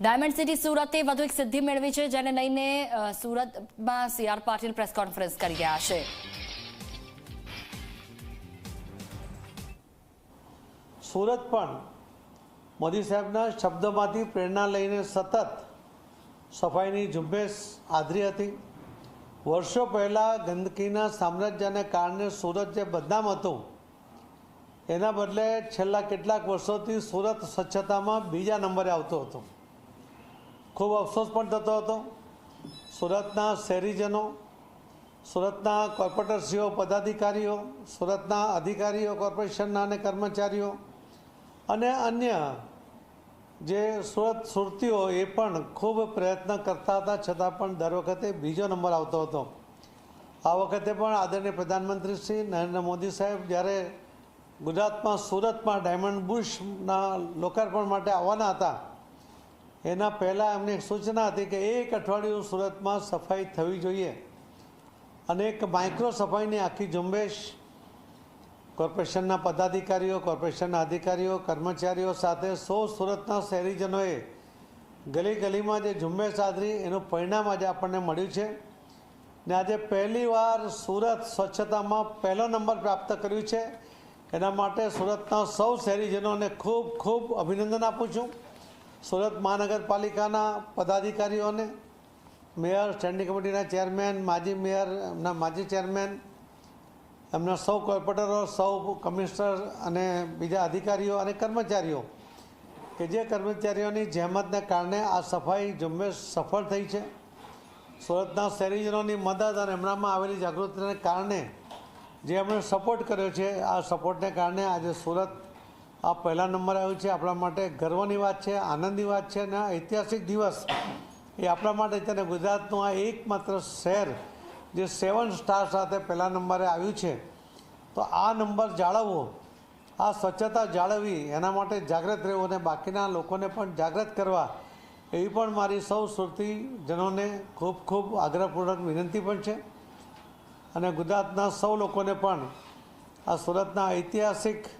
Diamond city સુરતે વધુ એક સિદ્ધિ મેળવી છે, જેને લઈને સુરતમાં સી પાટીલ પ્રેસ કોન્ફરન્સ કરી ગયા છે. સુરત પણ મોદી સાહેબના શબ્દોમાંથી પ્રેરણા લઈને સતત સફાઈની ઝુંબેશ આદરી હતી. વર્ષો પહેલાં ગંદકીના સામ્રાજ્યને કારણે સુરત જે બદનામ હતું, એના બદલે છેલ્લા કેટલાક વર્ષોથી સુરત સ્વચ્છતામાં બીજા નંબરે આવતો હતો. ખૂબ અફસોસ પણ થતો હતો. સુરતના શહેરીજનો સુરતના કોર્પોરેટરશ્રીઓ, પદાધિકારીઓ, સુરતના અધિકારીઓ, કોર્પોરેશનના અને કર્મચારીઓ અને અન્ય જે સુરત સુરતીઓ એ પણ ખૂબ પ્રયત્ન કરતા હતા. છતાં પણ દર વખતે બીજો નંબર આવતો હતો. આ વખતે પણ આદરણીય પ્રધાનમંત્રી શ્રી નરેન્દ્ર મોદી સાહેબ જ્યારે ગુજરાતમાં સુરતમાં ડાયમંડ બુશના લોકાર્પણ માટે આવવાના હતા એના પહેલાં એમની એક સૂચના હતી કે એક અઠવાડિયું સુરતમાં સફાઈ થવી જોઈએ અને એક માઇક્રો સફાઈની આખી ઝુંબેશ કોર્પોરેશનના પદાધિકારીઓ, કોર્પોરેશનના અધિકારીઓ, કર્મચારીઓ સાથે સૌ સુરતના શહેરીજનોએ ગલી ગલીમાં જે ઝુંબેશ આદરી એનું પરિણામ આજે આપણને મળ્યું છે. ને આજે પહેલીવાર સુરત સ્વચ્છતામાં પહેલો નંબર પ્રાપ્ત કર્યું છે. એના માટે સુરતના સૌ શહેરીજનોને ખૂબ ખૂબ અભિનંદન આપું છું. સુરત મહાનગરપાલિકાના પદાધિકારીઓને, મેયર, સ્ટેન્ડિંગ કમિટીના ચેરમેન, માજી મેયર, એમના માજી ચેરમેન, એમના સૌ કોર્પોરેટરો, સૌ કમિશનર અને બીજા અધિકારીઓ અને કર્મચારીઓ, કે જે કર્મચારીઓની જહેમતને કારણે આ સફાઈ ઝુંબેશ સફળ થઈ છે. સુરતના શહેરીજનોની મદદ અને એમનામાં આવેલી જાગૃતિને કારણે જે એમણે સપોર્ટ કર્યો છે, આ સપોર્ટને કારણે આજે સુરત આ પહેલા નંબર આવ્યું છે, આપણા માટે ગર્વની વાત છે, આનંદની વાત છે અને ઐતિહાસિક દિવસ એ આપણા માટે છે ગુજરાતનું આ એકમાત્ર શહેર જે સેવન સ્ટાર સાથે પહેલા નંબરે આવ્યું છે. તો આ નંબર જાળવવો, આ સ્વચ્છતા જાળવવી, એના માટે જાગૃત રહેવું અને બાકીના લોકોને પણ જાગૃત કરવા એવી પણ મારી સૌ સુરતીજનોને ખૂબ ખૂબ આગ્રહપૂર્વક વિનંતી પણ છે. અને ગુજરાતના સૌ લોકોને પણ આ સુરતના ઐતિહાસિક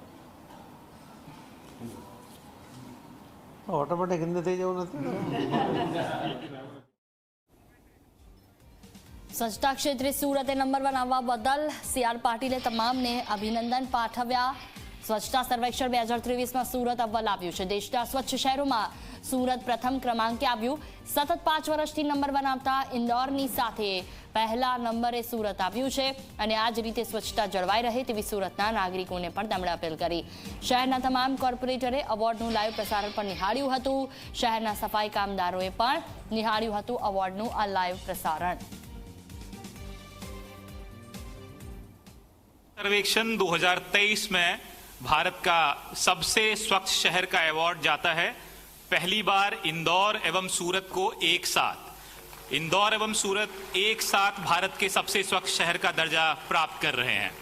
ઓટોમેટિક હિન્દી થઈ જવું નથી સ્વચ્છતા ક્ષેત્રે સુરતે નંબર વન આવવા બદલ સી આર પાટીલે તમામને અભિનંદન પાઠવ્યા. સ્વચ્છતા સર્વેક્ષણ બે હજાર ત્રેવીસમાં સુરત અવ્વલ આવ્યું છે. દેશના સ્વચ્છ શહેરોમાં સુરત પ્રથમ ક્રમાંકે આવ્યું. સતત પાંચ વર્ષથી નંબર વન આવતા ઇન્દોરની સાથે પહેલા નંબરે સુરત આવ્યું છે અને આ જ રીતે સ્વચ્છતા જળવાઈ રહે તેવી સુરતના નાગરિકોને પણ તેમણે અપીલ કરી શહેરના તમામ કોર્પોરેટરે એવોર્ડનું લાઈવ પ્રસારણ પણ નિહાળ્યું હતું શહેરના સફાઈ કામદારોએ પણ નિહાળ્યું હતું એવોર્ડનું આ લાઈવ પ્રસારણ सर्वेक्षण 2023 में भारत का सबसे स्वच्छ शहर का अवार्ड जाता है पहली बार इंदौर एवं सूरत को एक साथ इंदौर एवं सूरत एक साथ भारत के सबसे स्वच्छ शहर का दर्जा प्राप्त कर रहे हैं